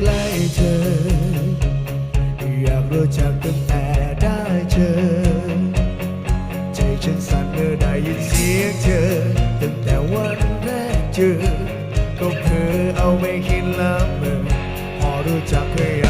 ใกล้เธอ อยากรู้จักตั้งแต่ได้เจอ ใจฉันสั่นเมื่อได้ยินเสียงเธอ ตั้งแต่วันแรกเจอ ก็เพ้อเอาไม่คิดละเมอพอรู้จักเคย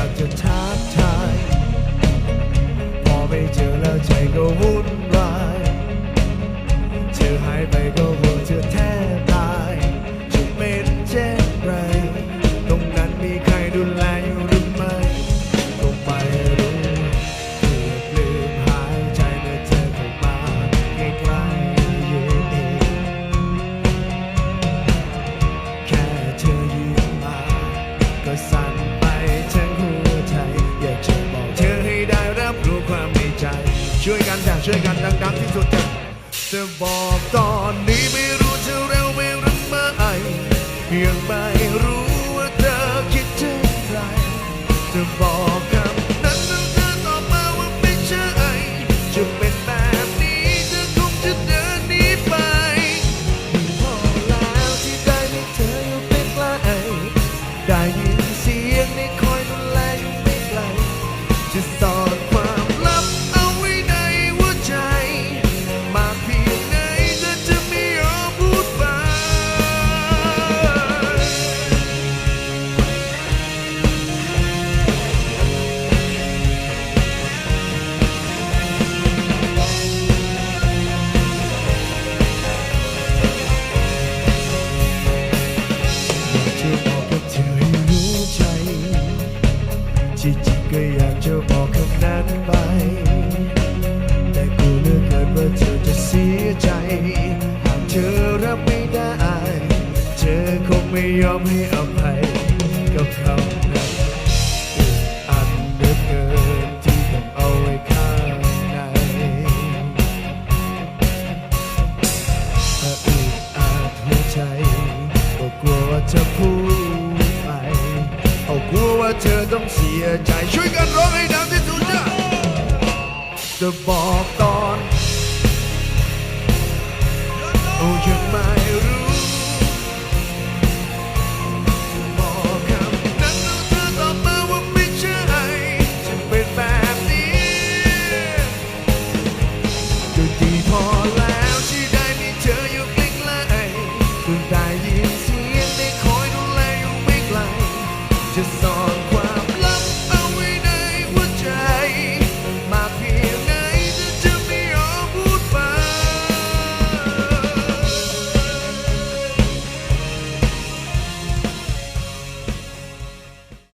ช่วยกันแต่ช่วยกันดังๆที่สุดจะจะบอกตอนนี้ไม่รู้จะเร็วไม่หรือไม่ยังไม่รู้ว่าเธอคิดถึงใครจะบอก ก็อยากจะบอกคำนั้นไป แต่กูเหลือเกินว่าเธอจะเสียใจ หากเธอรับไม่ได้ เธอคงไม่ยอมให้อภัยกับคำนั้นอึดอันเหลือเกินที่ต้องเอาไว้ข้างในถ้าอึดอัดหัวใจก็กลัวว่าจะพูด ลัวว่าเธอต้องเสียใจช่วยกันร้องให้ดังที่สุดจ้ะจะบอกตอนโอ้ยังไม่รู้จะบอกคำนั้นเธอตอบมาว่าไม่ใช่จะเป็นแบบนี้ก็ดีพอแล้วที่ได้มีเธออยู่ใกล้ๆก็ได้ยินเสี